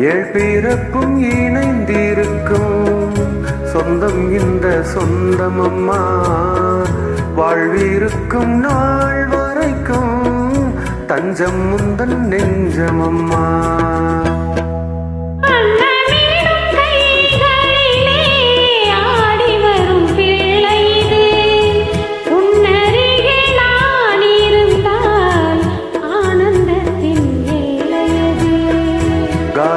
ஏழ் பிறப்பும் இணைந்திருக்கும். சொந்தம் இந்த சொந்தம் அம்மா. வாழ்விருக்கும் நாள் வரைக்கும் தஞ்சம் முந்தன் நெஞ்சம் அம்மா.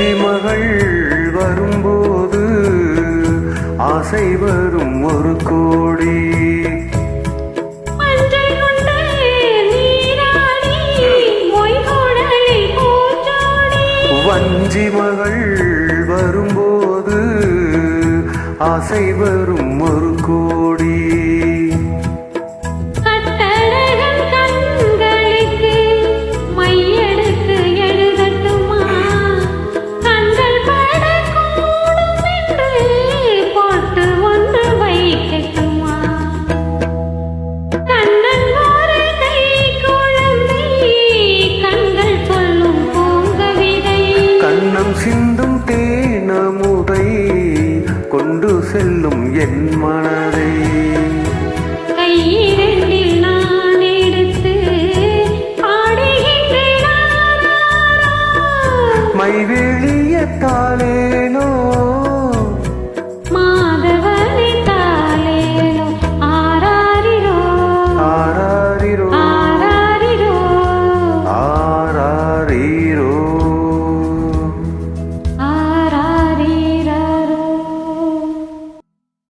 பஞ்சி மகள் வரும்போது ஆசை வரும் ஒரு கோடி. வஞ்சி மகள் வரும்போது ஆசை வரும் ஒரு கோடி